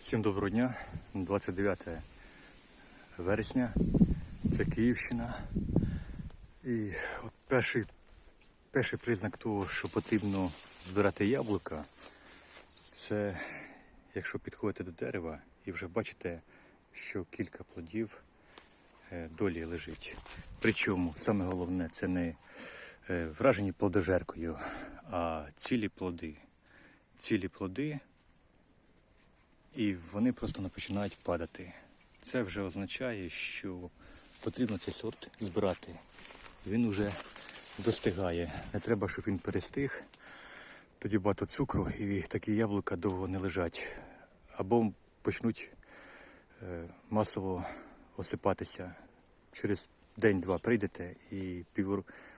Всім доброго дня. 29 вересня. Це Київщина. І от перший, перший признак того, що потрібно збирати яблука, це якщо підходите до дерева і вже бачите, що кілька плодів е, долі лежить. Причому саме головне це не е, вражені плодожеркою, а цілі плоди. Цілі плоди і вони просто не починають падати. Це вже означає, що потрібно цей сорт збирати. Він вже достигає. Не треба, щоб він перестиг. Тоді багато цукру і такі яблука довго не лежать. Або почнуть е, масово осипатися. Через день-два прийдете і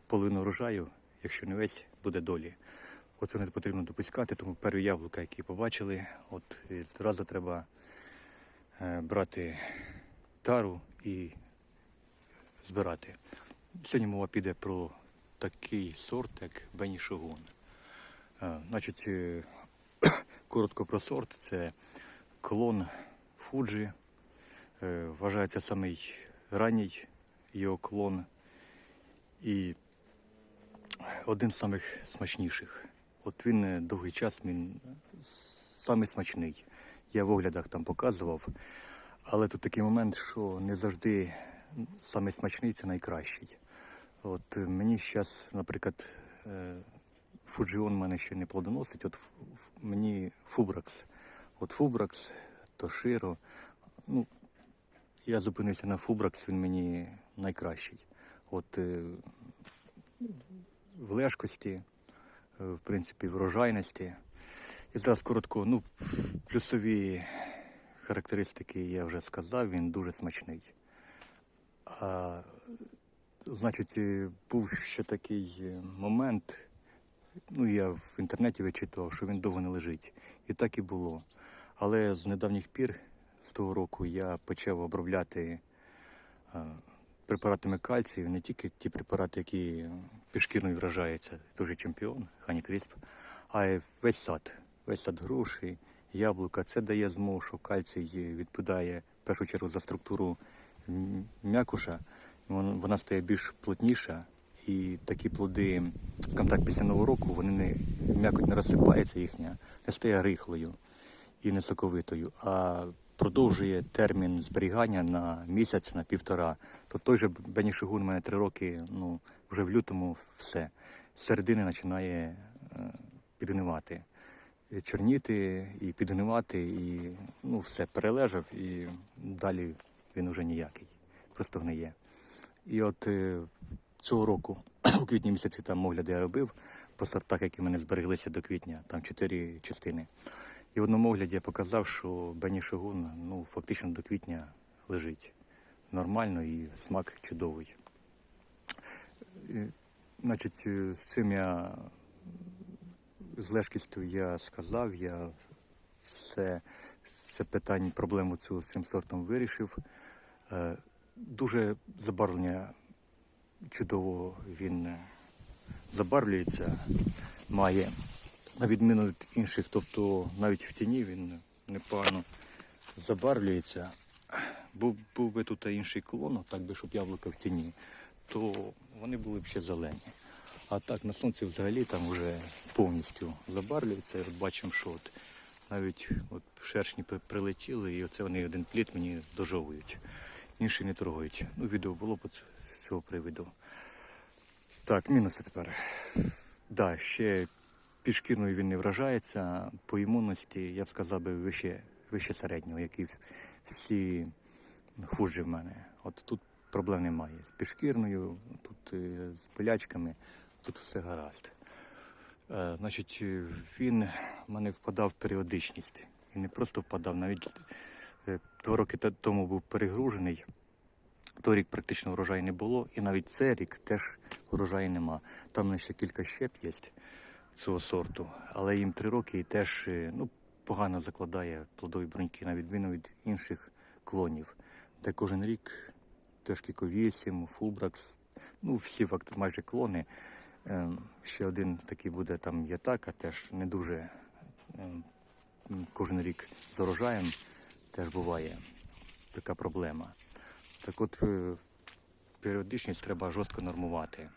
половину врожаю, якщо не весь, буде долі. Оце не потрібно допускати, тому перві яблука, які побачили, от одразу треба е, брати тару і збирати. Сьогодні мова піде про такий сорт, як Бені Шогун. Е, Значить, коротко про сорт. Це клон Фуджі. Е, Вважається самий ранній його клон. І один з самих смачніших. От він е, довгий час він самий смачний. Я в оглядах там показував. Але тут такий момент, що не завжди самий смачний це найкращий. От е, мені зараз, наприклад, е, Фуджіон мене ще не плодоносить, от мені Фубракс. От Фубракс, Тоширо. Ну, я зупинився на Фубракс, він мені найкращий. От е, в лежкості, е, в принципі, врожайності. І зараз коротко, ну, плюсові характеристики я вже сказав, він дуже смачний. А, значить, е, був ще такий е, момент, ну я в інтернеті вичитував, що він довго не лежить. І так і було. Але з недавніх пір, з того року, я почав обробляти е, препаратами кальцію, не тільки ті препарати, які пішкірно вражаються, дуже чемпіон, Хані Крісп, а весь сад. Весь сад груші, яблука. Це дає змогу, що кальцій відповідає в першу чергу за структуру м'якуша. Вона стає більш плотніша. І такі плоди, скажімо так, після нового року вони не м'якоть не розсипається їхня, не стає рихлою і не соковитою, а продовжує термін зберігання на місяць, на півтора. То той же Бенішигун у мене три роки, ну вже в лютому все. З середини починає е, підгнивати. Чорніти і підгнивати, і ну все перележав, і далі він уже ніякий, просто гниє. І от е, цього року, у квітні місяці там огляди я робив по сортах, які в мене збереглися до квітня, там чотири частини. І в одному огляді я показав, що Бені Шигун ну, фактично до квітня лежить нормально і смак чудовий. І, значить, е, з цим я з лежкістю я сказав, я все це питання, проблему цю з цим сортом вирішив. Е, Дуже забарвлення чудово він е, забарвлюється, має на відміну від інших, тобто навіть в тіні він непогано забарвлюється. Був, був би тут інший клон, так би, щоб яблука в тіні, то вони були б ще зелені. А так на сонці взагалі там вже повністю забарвлюється. От бачимо, що от навіть от шершні прилетіли, і оце вони один плід мені дожовують. Інші не торгують. Ну, відео було по з цього приводу. Так, мінуси тепер. Да, ще пішкірною він не вражається. По імунності, я б сказав би, вище, вище середнього, як і всі фуджі в мене. От тут проблем немає. З пішкірною, тут е, з пилячками, тут все гаразд. Е, значить, е, він в мене впадав в періодичність. І не просто впадав, навіть е, два роки тому був перегружений. Той рік практично врожаю не було, і навіть цей рік теж врожаю нема. Там ще кілька щеп є цього сорту, але їм три роки і теж е, ну, погано закладає плодові бруньки, на відміну від інших клонів, де кожен рік теж Кіко 8, Фулбракс, ну всі майже клони. Ем, Ще один такий буде там Ятака, теж не дуже ем, кожен рік з урожаєм. теж буває така проблема. Так от е, періодичність треба жорстко нормувати.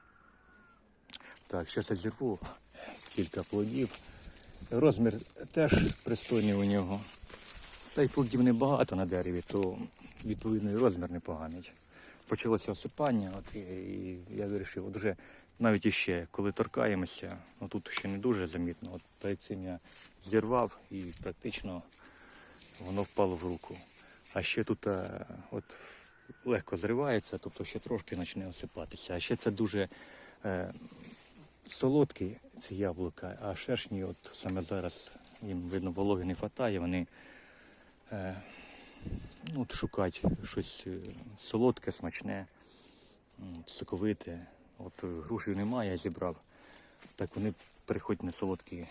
Так, зараз я зірву кілька плодів. Розмір теж пристойний у нього. Та й плодів небагато на дереві, то відповідно і розмір непоганий. Почалося осипання, от, і, і я вирішив, от вже навіть іще, коли торкаємося, ну тут ще не дуже замітно. От перед цим я зірвав і практично воно впало в руку. А ще тут е, от, легко зривається, тобто ще трошки почне осипатися. А ще це дуже е, солодкі ці яблука, а шершні, от саме зараз їм видно вологи не вистачає, вони е, ну, от шукають щось е, солодке, смачне, соковите. От грушів немає, я зібрав. Так вони приходять на солодкі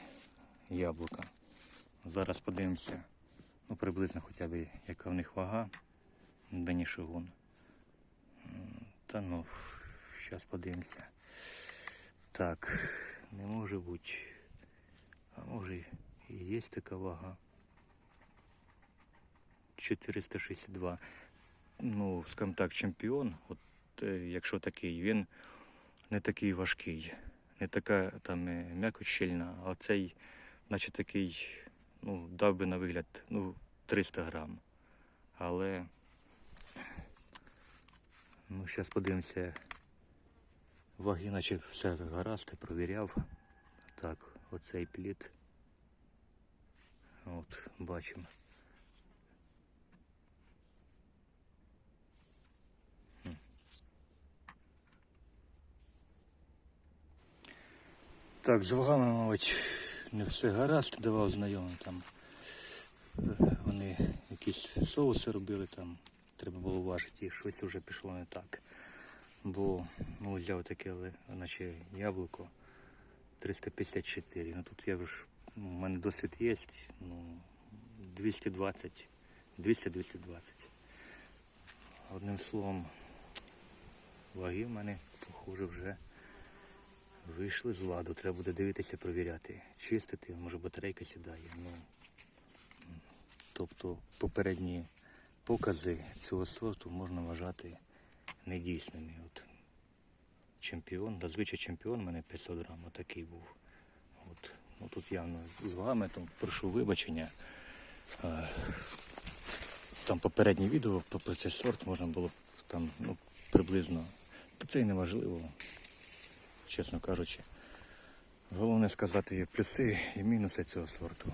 яблука. Зараз подивимося, ну приблизно хоча б яка в них вага. Бені Шигун. Та ну, зараз подивимося. Так, не може бути. А може і є така вага. 462. Ну, скажімо так, чемпіон, от е, якщо такий, він не такий важкий, не така там е, м'якоть щільна, а цей, наче такий, ну, дав би на вигляд, ну, 300 грам. Але ну, зараз подивимося. Ваги, наче все гаразд, провіряв. Так, оцей плід. От, бачимо. Так, з вагами, мабуть, не все гаразд, давав знайомим там. Вони якісь соуси робили там, треба було важити, і щось вже пішло не так. Бо ну, взяв таке, наче яблуко 354. Ну тут я вже, ну, у мене досвід є, ну, 220, 200-220. Одним словом, ваги в мене, похоже, вже вийшли з ладу. Треба буде дивитися, провіряти, чистити, може батарейка сідає. Ну, тобто попередні покази цього сорту можна вважати недійсними. От чемпіон, зазвичай чемпіон у мене 500 грам, отакий був. От. Ну, тут явно з вагами, там прошу вибачення. Е, Там попереднє відео про цей сорт можна було там ну, приблизно. Та це і не важливо, чесно кажучи. Головне сказати є плюси і мінуси цього сорту.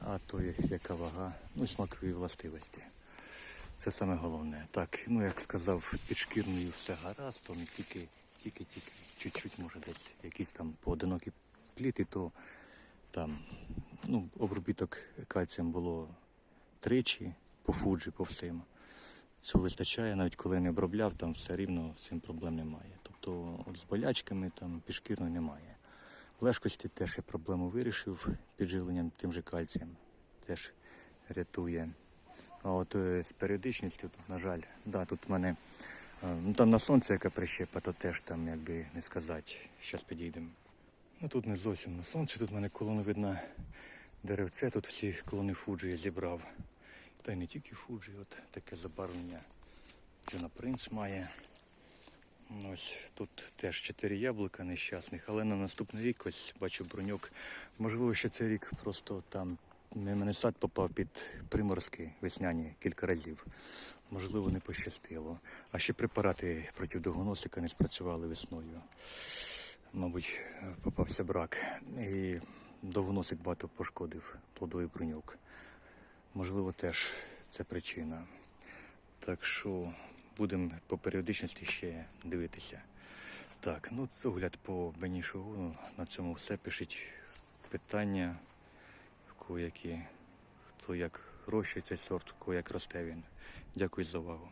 А то яка вага, ну і смакові властивості. Це саме головне. Так, ну як сказав, під шкірною все гаразд, то тільки, тільки, тільки, чуть-чуть може десь якісь там поодинокі пліти, то там ну, обробіток кальцієм було тричі по фуджі, по всім. Цього вистачає, навіть коли не обробляв, там все рівно з цим проблем немає. Тобто от з болячками там підшкірної немає. В лежкості теж я проблему вирішив підживленням тим же кальцієм. Теж рятує. А от е, з періодичністю, тут, на жаль, да, тут в мене е, ну, там на сонце яка прищепа, то теж там, якби не сказати, зараз підійдемо. Ну тут не зовсім на сонці, тут в мене колони видно деревце, тут всі колони Фуджі я зібрав. Та й не тільки Фуджі, от таке забарвлення Джона Принц має. Ну, Ось тут теж чотири яблука нещасних, але на наступний рік ось бачу броньок. Можливо, ще цей рік просто там мене сад попав під приморозки весняні кілька разів. Можливо, не пощастило. А ще препарати проти довгоносика не спрацювали весною. Мабуть, попався брак. І довгоносик багато пошкодив плодовий броньок. Можливо, теж це причина. Так що будемо по періодичності ще дивитися. Так, ну це огляд по Бені Шогуну. На цьому все. Пишіть питання, які, хто як рощиться сорт, як росте він. Дякую за увагу.